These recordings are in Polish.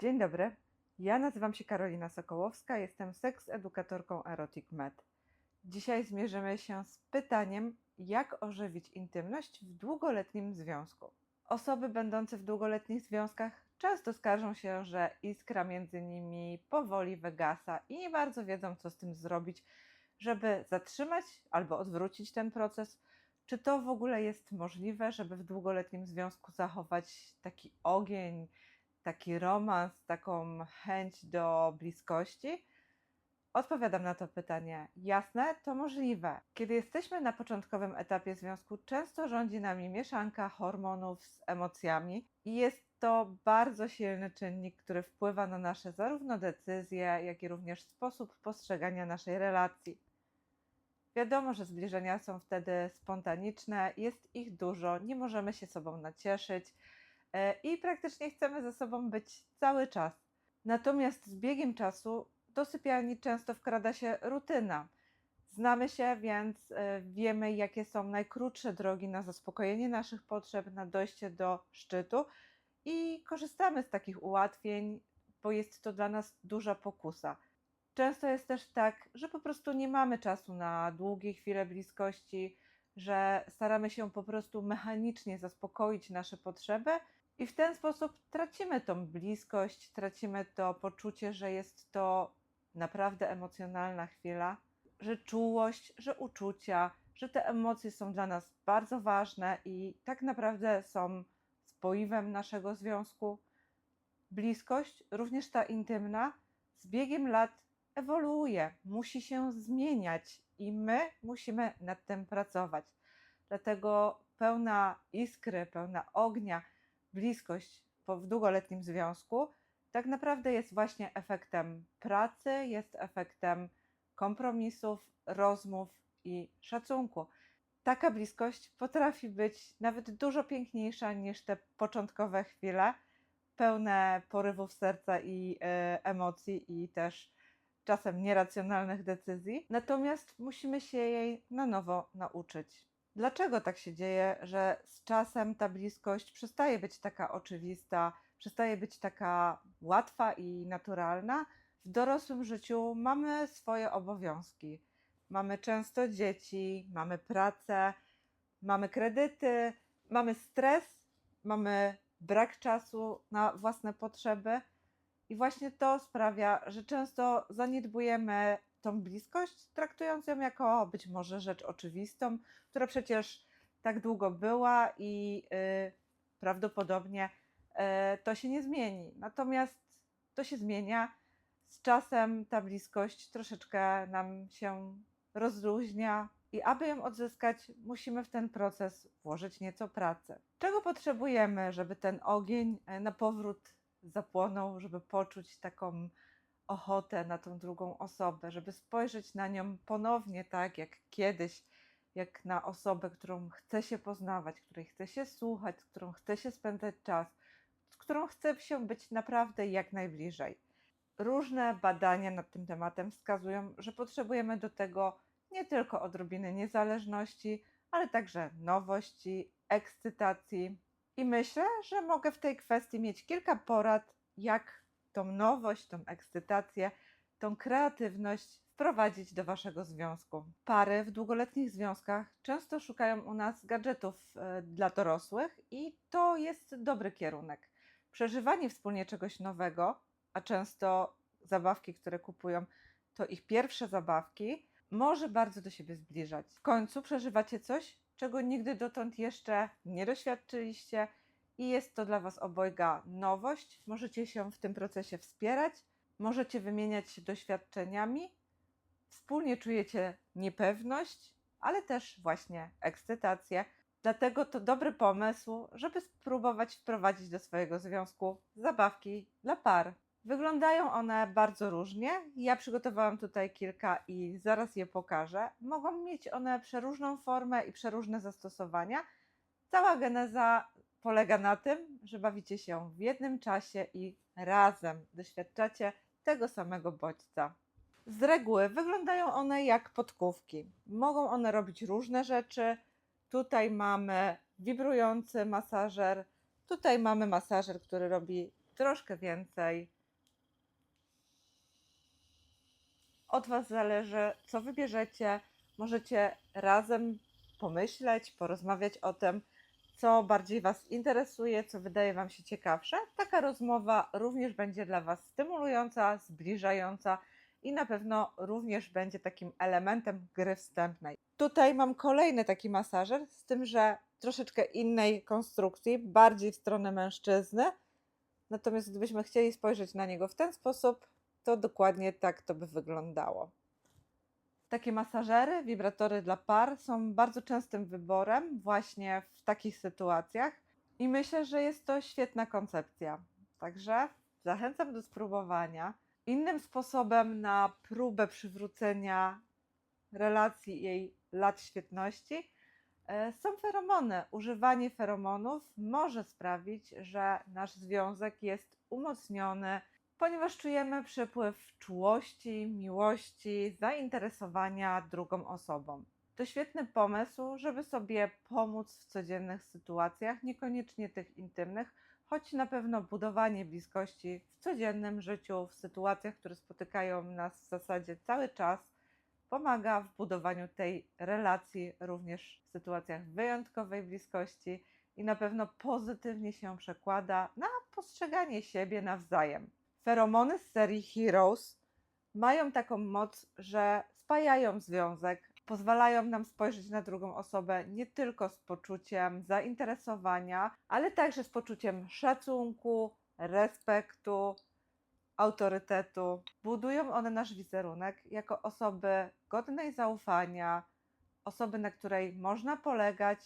Dzień dobry. Ja nazywam się Karolina Sokołowska, jestem seks-edukatorką Erotic Med. Dzisiaj zmierzymy się z pytaniem, jak ożywić intymność w długoletnim związku. Osoby będące w długoletnich związkach często skarżą się, że iskra między nimi powoli wygasa i nie bardzo wiedzą, co z tym zrobić, żeby zatrzymać albo odwrócić ten proces. Czy to w ogóle jest możliwe, żeby w długoletnim związku zachować taki ogień, taki romans, taką chęć do bliskości? Odpowiadam na to pytanie. Jasne, to możliwe. Kiedy jesteśmy na początkowym etapie związku, często rządzi nami mieszanka hormonów z emocjami i jest to bardzo silny czynnik, który wpływa na nasze zarówno decyzje, jak i również sposób postrzegania naszej relacji. Wiadomo, że zbliżenia są wtedy spontaniczne, jest ich dużo, nie możemy się sobą nacieszyć i praktycznie chcemy ze sobą być cały czas. Natomiast z biegiem czasu do sypialni często wkrada się rutyna. Znamy się, więc e, wiemy, jakie są najkrótsze drogi na zaspokojenie naszych potrzeb, na dojście do szczytu i korzystamy z takich ułatwień, bo jest to dla nas duża pokusa. Często jest też tak, że po prostu nie mamy czasu na długie chwile bliskości, że staramy się po prostu mechanicznie zaspokoić nasze potrzeby i w ten sposób tracimy tą bliskość, tracimy to poczucie, że jest to naprawdę emocjonalna chwila, że czułość, że uczucia, że te emocje są dla nas bardzo ważne i tak naprawdę są spoiwem naszego związku. Bliskość, również ta intymna, z biegiem lat ewoluuje, musi się zmieniać i my musimy nad tym pracować. Dlatego pełna iskry, pełna ognia, bliskość po- w długoletnim związku tak naprawdę jest właśnie efektem pracy, jest efektem kompromisów, rozmów i szacunku. Taka bliskość potrafi być nawet dużo piękniejsza niż te początkowe chwile, pełne porywów serca i e, emocji, i też czasem nieracjonalnych decyzji. Natomiast musimy się jej na nowo nauczyć. Dlaczego tak się dzieje, że z czasem ta bliskość przestaje być taka oczywista, przestaje być taka łatwa i naturalna? W dorosłym życiu mamy swoje obowiązki. Mamy często dzieci, mamy pracę, mamy kredyty, mamy stres, mamy brak czasu na własne potrzeby. I właśnie to sprawia, że często zaniedbujemy tą bliskość, traktując ją jako być może rzecz oczywistą, która przecież tak długo była i y, prawdopodobnie y, to się nie zmieni. Natomiast to się zmienia. Z czasem ta bliskość troszeczkę nam się rozluźnia i aby ją odzyskać, musimy w ten proces włożyć nieco pracy. Czego potrzebujemy, żeby ten ogień e, na powrót zapłonął, żeby poczuć taką ochotę na tą drugą osobę, żeby spojrzeć na nią ponownie tak jak kiedyś, jak na osobę, którą chce się poznawać, której chce się słuchać, z którą chce się spędzać czas, z którą chce się być naprawdę jak najbliżej. Różne badania nad tym tematem wskazują, że potrzebujemy do tego nie tylko odrobiny niezależności, ale także nowości, ekscytacji. I myślę, że mogę w tej kwestii mieć kilka porad, jak tą nowość, tą ekscytację, tą kreatywność wprowadzić do waszego związku. Pary w długoletnich związkach często szukają u nas gadżetów e, dla dorosłych i to jest dobry kierunek. Przeżywanie wspólnie czegoś nowego, a często zabawki, które kupują, to ich pierwsze zabawki, może bardzo do siebie zbliżać. W końcu przeżywacie coś, czego nigdy dotąd jeszcze nie doświadczyliście i jest to dla Was obojga nowość. Możecie się w tym procesie wspierać, możecie wymieniać się doświadczeniami, wspólnie czujecie niepewność, ale też właśnie ekscytację. Dlatego to dobry pomysł, żeby spróbować wprowadzić do swojego związku zabawki dla par. Wyglądają one bardzo różnie. Ja przygotowałam tutaj kilka i zaraz je pokażę. Mogą mieć one przeróżną formę i przeróżne zastosowania. Cała geneza polega na tym, że bawicie się w jednym czasie i razem doświadczacie tego samego bodźca. Z reguły wyglądają one jak podkówki. Mogą one robić różne rzeczy. Tutaj mamy wibrujący masażer, tutaj mamy masażer, który robi troszkę więcej. Od Was zależy, co wybierzecie. Możecie razem pomyśleć, porozmawiać o tym, co bardziej Was interesuje, co wydaje Wam się ciekawsze. Taka rozmowa również będzie dla Was stymulująca, zbliżająca i na pewno również będzie takim elementem gry wstępnej. Tutaj mam kolejny taki masażer, z tym, że troszeczkę innej konstrukcji, bardziej w stronę mężczyzny. Natomiast gdybyśmy chcieli spojrzeć na niego w ten sposób, to dokładnie tak to by wyglądało. Takie masażery, wibratory dla par są bardzo częstym wyborem właśnie w takich sytuacjach i myślę, że jest to świetna koncepcja. Także zachęcam do spróbowania. Innym sposobem na próbę przywrócenia relacji jej lat świetności e, są feromony. Używanie feromonów może sprawić, że nasz związek jest umocniony, ponieważ czujemy przepływ czułości, miłości, zainteresowania drugą osobą. To świetny pomysł, żeby sobie pomóc w codziennych sytuacjach, niekoniecznie tych intymnych, choć na pewno budowanie bliskości w codziennym życiu, w sytuacjach, które spotykają nas w zasadzie cały czas, pomaga w budowaniu tej relacji również w sytuacjach wyjątkowej bliskości i na pewno pozytywnie się przekłada na postrzeganie siebie nawzajem. Feromony z serii Heroes mają taką moc, że spajają związek, pozwalają nam spojrzeć na drugą osobę nie tylko z poczuciem zainteresowania, ale także z poczuciem szacunku, respektu, autorytetu. Budują one nasz wizerunek jako osoby godnej zaufania, osoby, na której można polegać,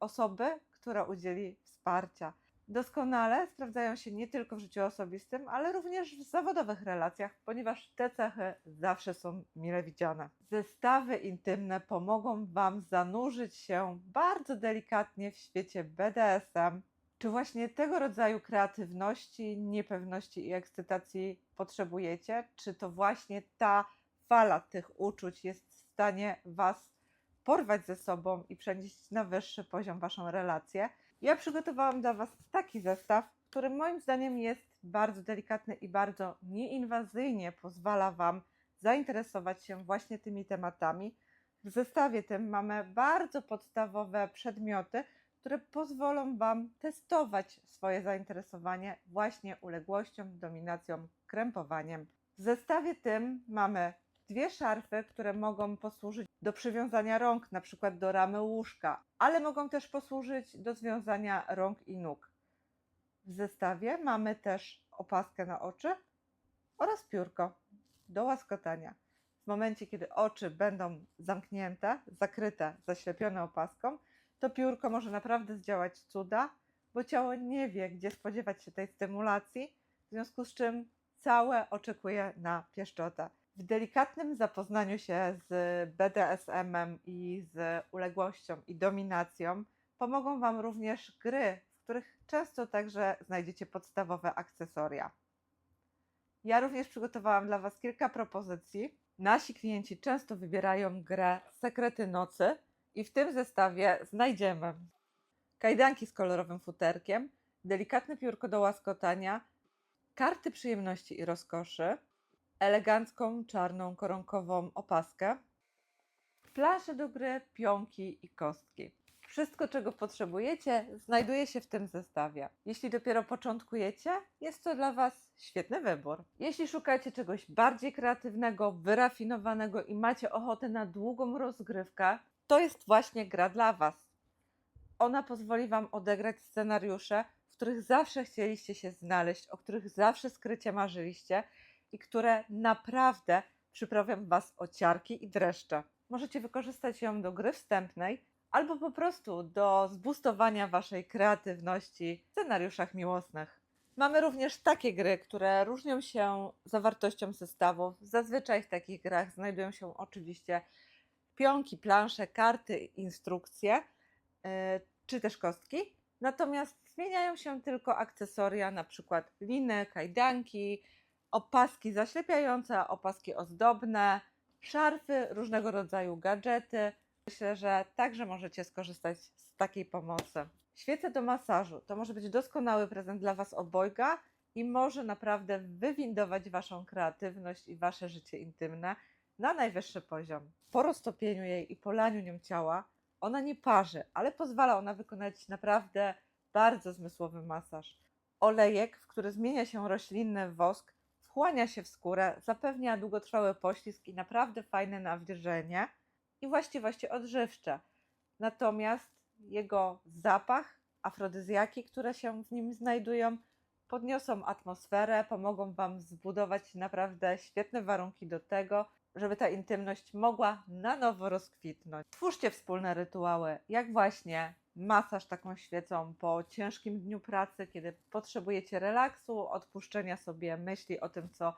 osoby, która udzieli wsparcia. Doskonale sprawdzają się nie tylko w życiu osobistym, ale również w zawodowych relacjach, ponieważ te cechy zawsze są mile widziane. Zestawy intymne pomogą Wam zanurzyć się bardzo delikatnie w świecie BDSM. Czy właśnie tego rodzaju kreatywności, niepewności i ekscytacji potrzebujecie? Czy to właśnie ta fala tych uczuć jest w stanie Was porwać ze sobą i przenieść na wyższy poziom Waszą relację? Ja przygotowałam dla Was taki zestaw, który moim zdaniem jest bardzo delikatny i bardzo nieinwazyjnie pozwala Wam zainteresować się właśnie tymi tematami. W zestawie tym mamy bardzo podstawowe przedmioty, które pozwolą Wam testować swoje zainteresowanie właśnie uległością, dominacją, krępowaniem. W zestawie tym mamy dwie szarfy, które mogą posłużyć do przywiązania rąk, na przykład do ramy łóżka, ale mogą też posłużyć do związania rąk i nóg. W zestawie mamy też opaskę na oczy oraz piórko do łaskotania. W momencie, kiedy oczy będą zamknięte, zakryte, zaślepione opaską, to piórko może naprawdę zdziałać cuda, bo ciało nie wie, gdzie spodziewać się tej stymulacji, w związku z czym całe oczekuje na pieszczotę. W delikatnym zapoznaniu się z BDSM-em i z uległością i dominacją pomogą Wam również gry, w których często także znajdziecie podstawowe akcesoria. Ja również przygotowałam dla Was kilka propozycji. Nasi klienci często wybierają grę Sekrety Nocy i w tym zestawie znajdziemy kajdanki z kolorowym futerkiem, delikatne piórko do łaskotania, karty przyjemności i rozkoszy, elegancką czarną koronkową opaskę, plansze do gry, pionki i kostki. Wszystko, czego potrzebujecie, znajduje się w tym zestawie. Jeśli dopiero początkujecie, jest to dla Was świetny wybór. Jeśli szukacie czegoś bardziej kreatywnego, wyrafinowanego i macie ochotę na długą rozgrywkę, to jest właśnie gra dla Was. Ona pozwoli Wam odegrać scenariusze, w których zawsze chcieliście się znaleźć, o których zawsze skrycie marzyliście i które naprawdę przyprawią Was o ciarki i dreszcze. Możecie wykorzystać ją do gry wstępnej albo po prostu do zbustowania Waszej kreatywności w scenariuszach miłosnych. Mamy również takie gry, które różnią się zawartością zestawów. Zazwyczaj w takich grach znajdują się oczywiście pionki, plansze, karty, instrukcje yy, czy też kostki. Natomiast zmieniają się tylko akcesoria, na przykład liny, kajdanki, opaski zaślepiające, opaski ozdobne, szarfy, różnego rodzaju gadżety. Myślę, że także możecie skorzystać z takiej pomocy. Świece do masażu to może być doskonały prezent dla Was obojga i może naprawdę wywindować Waszą kreatywność i Wasze życie intymne na najwyższy poziom. Po roztopieniu jej i polaniu nią ciała, ona nie parzy, ale pozwala ona wykonać naprawdę bardzo zmysłowy masaż. Olejek, w który zmienia się roślinny wosk, wchłania się w skórę, zapewnia długotrwały poślizg i naprawdę fajne nawilżenie i właściwości odżywcze. Natomiast jego zapach, afrodyzjaki, które się w nim znajdują, podniosą atmosferę, pomogą Wam zbudować naprawdę świetne warunki do tego, żeby ta intymność mogła na nowo rozkwitnąć. Twórzcie wspólne rytuały, jak właśnie masaż taką świecą po ciężkim dniu pracy, kiedy potrzebujecie relaksu, odpuszczenia sobie myśli o tym, co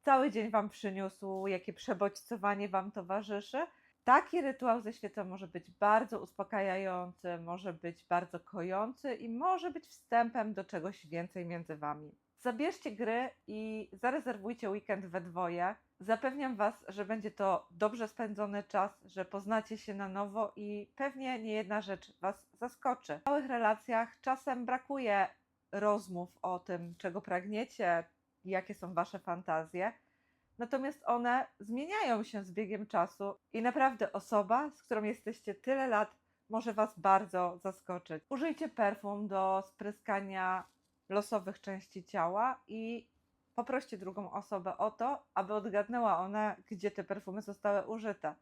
cały dzień Wam przyniósł, jakie przebodźcowanie Wam towarzyszy. Taki rytuał ze świecą może być bardzo uspokajający, może być bardzo kojący i może być wstępem do czegoś więcej między Wami. Zabierzcie gry i zarezerwujcie weekend we dwoje. Zapewniam Was, że będzie to dobrze spędzony czas, że poznacie się na nowo i pewnie nie jedna rzecz Was zaskoczy. W małych relacjach czasem brakuje rozmów o tym, czego pragniecie, jakie są Wasze fantazje. Natomiast one zmieniają się z biegiem czasu i naprawdę osoba, z którą jesteście tyle lat, może Was bardzo zaskoczyć. Użyjcie perfum do spryskania losowych części ciała i poproście drugą osobę o to, aby odgadnęła ona, gdzie te perfumy zostały użyte.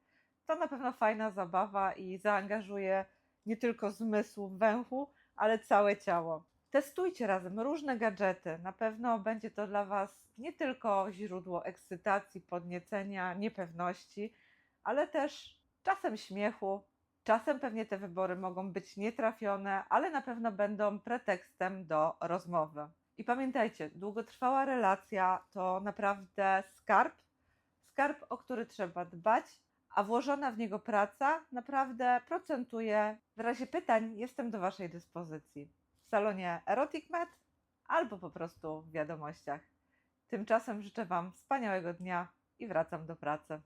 To na pewno fajna zabawa i zaangażuje nie tylko zmysł węchu, ale całe ciało. Testujcie razem różne gadżety. Na pewno będzie to dla Was nie tylko źródło ekscytacji, podniecenia, niepewności, ale też czasem śmiechu. Czasem pewnie te wybory mogą być nietrafione, ale na pewno będą pretekstem do rozmowy. I pamiętajcie, długotrwała relacja to naprawdę skarb, skarb, o który trzeba dbać, a włożona w niego praca naprawdę procentuje. W razie pytań jestem do Waszej dyspozycji w salonie Erotic Med albo po prostu w wiadomościach. Tymczasem życzę Wam wspaniałego dnia i wracam do pracy.